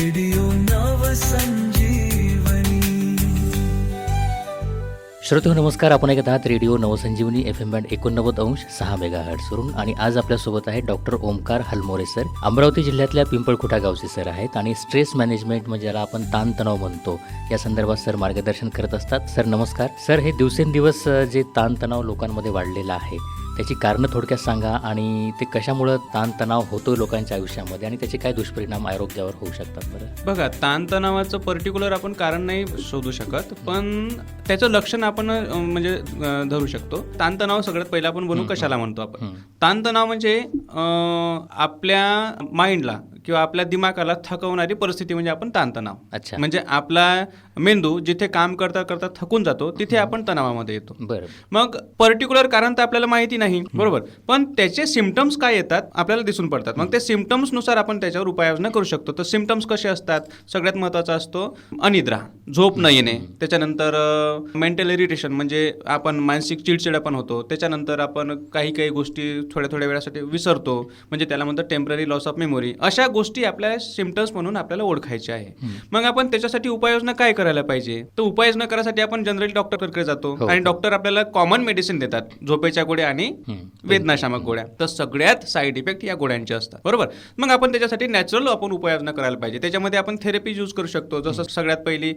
Radio हो, नमस्कार. आपण ऐकत आहात radio Navsanjeevani F M band एकोणनव्वद अंश सहा मेगा हर्ट्सवरून आणि आज आपल्यासोबत आहे डॉक्टर ओमकार हलमोरे सर. अमरावती जिल्ह्यातल्या पिंपळखुटा गावचे सर आहेत आणि स्ट्रेस मॅनेजमेंट म्हणजे ज्याला आपण ताणतणाव म्हणतो या संदर्भात सर मार्गदर्शन करत असतात. सर नमस्कार. सर हे दिवसेंदिवस जे ताणतणाव लोकांमध्ये वाढलेला आहे त्याची कारणं थोडक्यात सांगा आणि ते कशामुळं ताणतणाव होतो लोकांच्या आयुष्यामध्ये आणि त्याचे काय दुष्परिणाम आरोग्यावर होऊ शकतात बरं? बघा ताणतणावाचं पर्टिक्युलर आपण कारण नाही शोधू शकत पण त्याचं लक्षण आपण म्हणजे धरू शकतो. ताणतणाव सगळ्यात पहिला आपण बोलू कशाला म्हणतो आपण. ताणतणाव म्हणजे आपल्या माइंडला किंवा आपल्या दिमागाला थकवणारी परिस्थिती म्हणजे आपण ताणतणाव. अच्छा. म्हणजे आपला मेंदू जिथे काम करता करता थकून जातो तिथे आपण तणावामध्ये येतो. बरं मग पर्टिक्युलर कारण तर आपल्याला माहिती नाही बरोबर. पण त्याचे सिमटम्स काय येतात आपल्याला दिसून पडतात. मग त्या सिमटम्सनुसार आपण त्याच्यावर उपाययोजना करू शकतो. तर सिमटम्स कसे असतात? सगळ्यात महत्त्वाचा असतो अनिद्रा झोप न येणे. त्याच्यानंतर मेंटल इरिटेशन म्हणजे आपण मानसिक चिडचिडापण होतो. त्याच्यानंतर आपण काही काही गोष्टी थोड्या थोड्या वेळासाठी विसरतो. म्हणजे त्याला म्हणतात टेंपररी लॉस ऑफ मेमोरी अशा गोष्टी आपल्या सिमटम्स म्हणून आपल्याला ओळखायच्या आहे. मग आपण त्याच्यासाठी उपाययोजना काय करायला पाहिजे? तर उपाययोजना करायसाठी आपण जनरली डॉक्टरकडे जातो हो. आणि डॉक्टर आपल्याला कॉमन मेडिसिन देतात झोपेच्या गोळ्या आणि. वेदनाशामक गोळ्या. तर सगळ्यात साईड इफेक्ट या गोळ्यांचे असतात. बरोबर? मग आपण त्याच्यासाठी नॅचरल आपण उपाययोजना करायला पाहिजे. त्याच्यामध्ये आपण थेरपी यूज करू शकतो. जसं सगळ्यात पहिली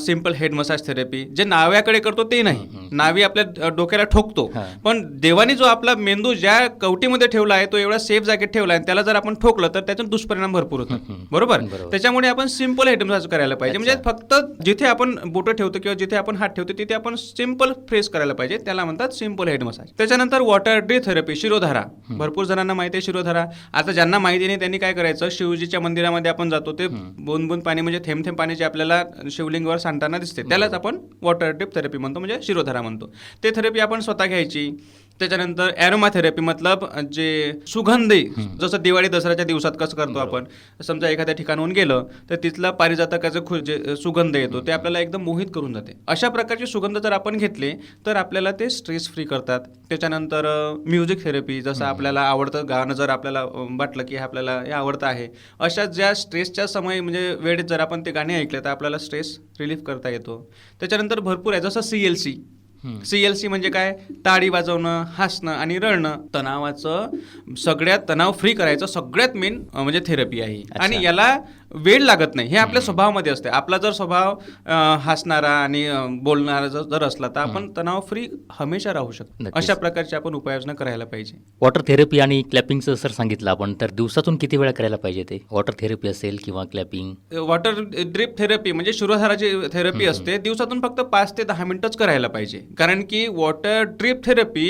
सिंपल हेड मसाज थेरपी जे नाव्याकडे करतो ते नाही. नावी आपल्या डोक्याला ठोकतो. पण देवाने जो आपला मेंदू ज्या कवटीमध्ये ठेवला आहे तो एवढा सेफ जागेत ठेवला आहे त्याला जर आपण ठोकलं तर त्याचे दुष्परिणाम भरपूर होतात. बरोबर. त्याच्यामुळे आपण सिंपल मसाज करायला पाहिजे. म्हणजे फक्त जिथे आपण बोटं ठेवतो किंवा जिथे आपण हात ठेवतो तिथे आपण सिंपल फ्रेस करायला पाहिजे. त्याला म्हणतात सिंपल हेड मसाज त्याच्यानंतर वॉटर ड्री थेरपी शिरोधारा. भरपूर जणांना माहिती आहे शिरोधारा. आता ज्यांना माहिती नाही त्यांनी काय करायचं? शिवजीच्या मंदिरामध्ये आपण जातो ते बोन बोन पाणी म्हणजे थेंब थेंब पाणी जे आपल्याला शिवलिंगवर सांडताना दिसते त्यालाच आपण वॉटर ड्रिप थेरपी म्हणतो म्हणजे शिरोधारा म्हणतो. ते थेरपी आपण स्वतः घ्यायची. त्याच्यानंतर ॲरोमा थेरपी मतलब जे सुगंधी जसं दिवाळी दसऱ्याच्या दिवसात कसं करतो आपण समजा एखाद्या ठिकाणाहून गेलं तर तिथला पारिजातकाचं खु जे सुगंध येतो ते आपल्याला एकदम मोहित करून जाते. अशा प्रकारचे सुगंध जर आपण घेतले तर आपल्याला ते स्ट्रेस फ्री करतात. त्याच्यानंतर म्युझिक थेरपी जसं आपल्याला आवडतं गाणं जर आपल्याला वाटलं की हे आपल्याला हे आवडतं आहे अशा ज्या स्ट्रेसच्या समय म्हणजे वेळेत जर आपण ते गाणे ऐकले तर आपल्याला स्ट्रेस रिलीफ करता येतो. त्याच्यानंतर भरपूर आहे जसं C L C C L C म्हणजे काय? ताडी वाजवणं हसणं आणि रडणं. तणावाचं सगळ्यात तणाव फ्री करायचं सगळ्यात मेन म्हणजे थेरपी आहे. आणि याला वेळ लागत नाही. हे आपल्या स्वभावामध्ये असते आपला जर स्वभाव हसणारा आणि बोलणारा जर जर असला तर आपण तणाव फ्री हमेशा राहू शकतो. अशा प्रकारची आपण उपाययोजना करायला पाहिजे. वॉटर थेरपी आणि क्लॅपिंगचं सर सांगितलं आपण तर दिवसातून किती वेळा करायला पाहिजे ते? वॉटर थेरपी असेल किंवा क्लॅपिंग वॉटर ड्रिप थेरपी म्हणजे शिरोधाराची थेरपी असते दिवसातून फक्त पाच ते दहा मिनिटच करायला पाहिजे. कारण की वॉटर ड्रिप थेरपी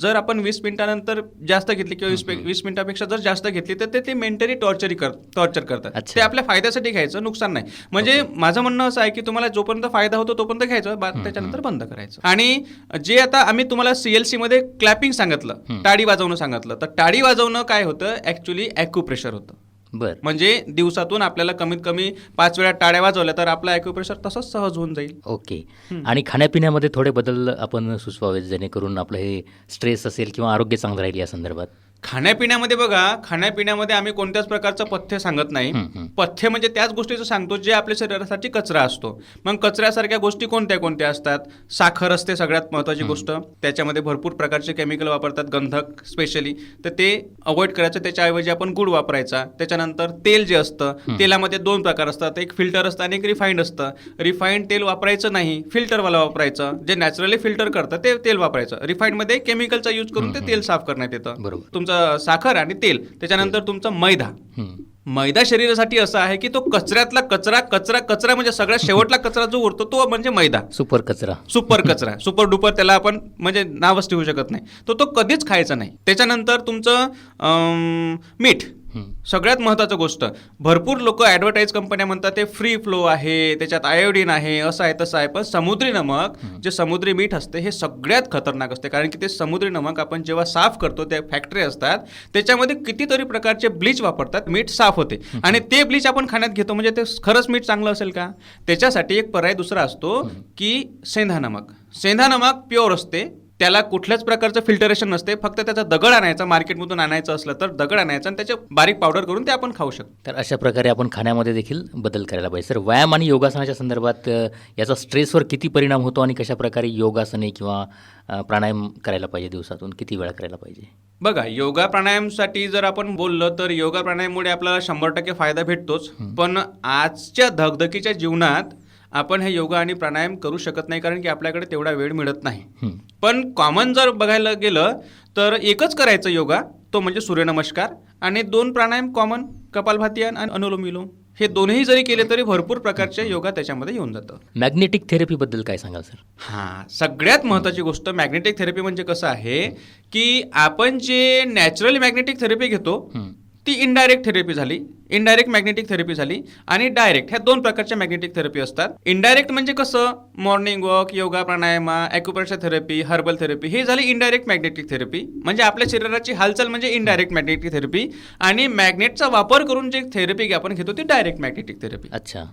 जर आपण वीस मिनिटानंतर जास्त घेतली किंवा वीस मिनिटापेक्षा जर जास्त घेतली तर ते ते मेंटली टॉर्चर कर टॉर्चर करतात. ते आपल्या फायद्यासाठी घ्यायचं नुकसान नाही. म्हणजे माझं म्हणणं असं आहे की तुम्हाला जोपर्यंत फायदा होतो तोपर्यंत घ्यायचं त्याच्यानंतर बंद करायचं. आणि जे आता आम्ही तुम्हाला सीएलसी मध्ये क्लॅपिंग सांगितलं टाळी वाजवणं सांगितलं तर टाळी वाजवणं काय होतं? ऍक्च्युली ॲक्युप्रेशर होतं. बर. म्हणजे दिवसातून आपल्याला कमीत कमी पाच वेळा टाळ्या वाजवल्या तर आपला ॲक्युप्रेशर तसंच सहज होऊन जाईल. ओके. आणि खाण्यापिण्यामध्ये थोडे बदल आपण सुचवावे जेणेकरून आपलं हे स्ट्रेस असेल किंवा आरोग्य चांगलं राहील या संदर्भात? खाण्यापिण्यामध्ये बघा खाण्यापिण्यामध्ये आम्ही कोणत्याच प्रकारचं पथ्य सांगत नाही. पथ्य म्हणजे त्याच गोष्टीचं सांगतो जे आपल्या शरीरासाठी कचरा असतो. मग कचऱ्यासारख्या गोष्टी कोणत्या कोणत्या असतात? साखर असते सगळ्यात महत्वाची गोष्ट. त्याच्यामध्ये भरपूर प्रकारचे केमिकल वापरतात गंधक स्पेशली तर ते अवॉइड करायचं त्याच्याऐवजी आपण गुळ वापरायचा. त्याच्यानंतर तेल जे असतं तेलामध्ये दोन प्रकार असतात. एक फिल्टर असतं आणि एक रिफाईंड असतं. रिफाईंड तेल वापरायचं नाही फिल्टरवाला वापरायचं. जे नॅचरली फिल्टर करतं ते तेल वापरायचं. रिफाईंडमध्ये केमिकलचा यूज करून ते तेल साफ करण्यात येतं. बरोबर. तुमचं साखर आणि तेल त्याच्यानंतर तुमचा मैदा. मैदा शरीरासाठी असा आहे की तो कचऱ्यातला कचरा कचरा कचरा म्हणजे सगळ्यात शेवटला कचरा जो उरतो तो म्हणजे मैदा. सुपर कचरा. सुपर कचरा. सुपर डुपर त्याला आपण म्हणजे नावच ठेवू शकत नाही. तो तो कधीच खायचा नाही. त्याच्यानंतर तुमचं मीठ. सगळ्यात महत्त्वाचं गोष्ट भरपूर लोक ॲडव्हर्टाईज कंपन्या म्हणतात ते फ्री फ्लो आहे त्याच्यात आयोडीन आहे असं आहे तसं आहे. पण समुद्री नमक जे समुद्री मीठ असते हे सगळ्यात खतरनाक असते. कारण की ते समुद्री नमक आपण जेव्हा साफ करतो त्या फॅक्टरी असतात त्याच्यामध्ये कितीतरी प्रकारचे ब्लीच वापरतात मीठ साफ होते. आणि ते ब्लीच आपण खाण्यात घेतो म्हणजे ते खरंच मीठ चांगलं असेल का? त्याच्यासाठी एक पर्याय दुसरा असतो की सेंधा नमक. सेंधा नमक प्युअर असते त्याला कुठल्याच प्रकारचं फिल्टरेशन नसते. फक्त त्याचा दगड आणायचा मार्केटमधून आणायचं असलं तर दगड आणायचं आणि त्याचे बारीक पावडर करून ते आपण खाऊ शकतो. तर अशा प्रकारे आपण खाण्यामध्ये देखील बदल करायला पाहिजे. सर व्यायाम आणि योगासनाच्या संदर्भात याचा स्ट्रेसवर किती परिणाम होतो आणि कशा प्रकारे योगासने किंवा प्राणायाम करायला पाहिजे दिवसातून? किती वेळा करायला पाहिजे? बघा योगा प्राणायामसाठी जर आपण बोललो तर योगा प्राणायाममुळे आपल्याला शंभर टक्के फायदा भेटतोच. पण आजच्या धगधकीच्या जीवनात आपण हे योगा आणि प्राणायाम करू शकत नाही कारण की आपल्याकडे तेवढा वेळ मिळत नाही. पण कॉमन जर बघायला गेलं तर एकच करायचं योगा तो म्हणजे सूर्यनमस्कार आणि दोन प्राणायाम कॉमन कपालभाती आणि अनुलोम विलोम हे दोन्ही जरी केले तरी भरपूर प्रकारचे योगा त्याच्यामध्ये येऊन जातं. मॅग्नेटिक थेरपीबद्दल काय सांगाल सर हां सगळ्यात महत्त्वाची गोष्ट मॅग्नेटिक थेरपी म्हणजे कसं आहे की आपण जे नॅचरल मॅग्नेटिक थेरपी घेतो. ती इनडायरेक्ट थेरपी झाली. इनडायरेक्ट मॅग्नेटिक थेरपी झाली आणि डायरेक्ट ह्या दोन प्रकारच्या मॅग्नेटिक थेरपी असतात. इनडायरेक्ट म्हणजे कसं? Morning walk yoga pranayama acupressure therapy herbal therapy हे झाली इनडायरेक्ट मॅग्नेटिक थेरपी म्हणजे आपल्या शरीराची हालचाल म्हणजे इनडायरेक्ट मॅग्नेटिक थेरपी आणि मॅग्नेटचा वापर करून जे थेरपी आपण घेतो ती डायरेक्ट मॅग्नेटिक थेरपी अच्छा.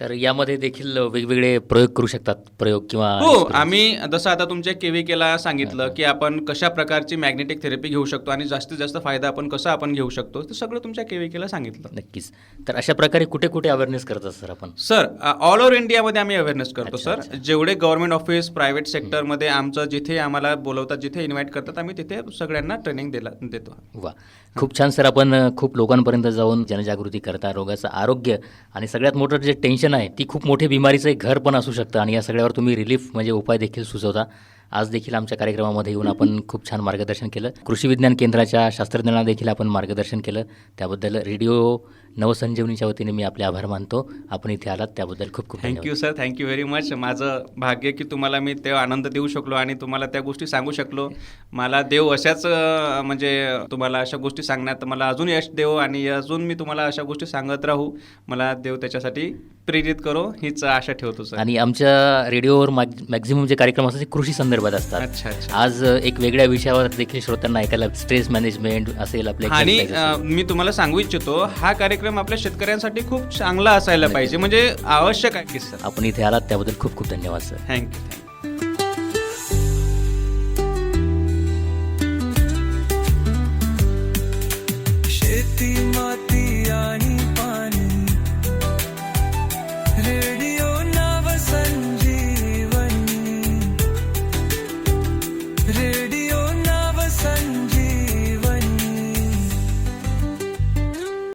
तर यामध्ये देखील वेगवेगळे प्रयोग करू शकतात प्रयोग किंवा हो आम्ही जसं आता तुमच्या केविकेला सांगितलं की आपण कशा प्रकारची मॅग्नेटिक थेरपी घेऊ शकतो आणि जास्तीत जास्त फायदा आपण कसा आपण घेऊ शकतो ते सगळं तुमच्या केविकेला सांगितलं. नक्कीच. तर अशा प्रकारे कुठे कुठे अवेअरनेस करतात सर आपण? सर ऑल ओव्हर इंडियामध्ये आम्ही अवेअरनेस करतो सर. जेवढे गव्हर्नमेंट ऑफिस प्रायव्हेट सेक्टरमध्ये आमचं जिथे आम्हाला बोलवतात जिथे इन्व्हाइट करतात आम्ही तिथे सगळ्यांना ट्रेनिंग दिला देतो. वा. खूप छान सर. आपण खूप लोकांपर्यंत जाऊन जनजागृती करता रोगाचं आरोग्य आणि सगळ्यात मोठं जे टेन्शन आहे ती खूप मोठी बिमारीचं एक घर पण असू शकतं आणि या सगळ्यावर तुम्ही रिलीफ म्हणजे उपाय देखील सुचवता. आज देखील आमच्या कार्यक्रमामध्ये येऊन आपण खूप छान मार्गदर्शन केलं. कृषी विज्ञान केंद्राच्या शास्त्रज्ञांना देखील आपण मार्गदर्शन केलं. त्याबद्दल रेडिओ नवसंजीवनीच्या वतीने मी आपले आभार मानतो. आपण इथे आलात त्याबद्दल खूप खूप thank you sir thank you very much माझं भाग्य की तुम्हाला मी ते आनंद देऊ शकलो आणि तुम्हाला त्या गोष्टी सांगू शकलो. मला देव अशाच म्हणजे तुम्हाला अशा गोष्टी सांगण्यात मला अजून यश देव आणि अजून मी तुम्हाला अशा गोष्टी सांगत राहू. मला देव त्याच्यासाठी प्रेरित करो हीच आशा ठेवतो सर. आणि आमच्या रेडिओवर मॅक्झिमम जे कार्यक्रम असतात ते कृषी संदर्भात असतात. अच्छा अच्छा. आज एक वेगळ्या विषयावर देखील श्रोत्यांना ऐकायला स्ट्रेस मॅनेजमेंट असेल आपले आणि मी तुम्हाला सांगू इच्छितो हा कार्यक्रम आपल्या शेतकऱ्यांसाठी खूप चांगला असायला पाहिजे. म्हणजे आवश्यक आहे की सर. आपण इथे आलात त्याबद्दल खूप खूप धन्यवाद सर. थँक्यू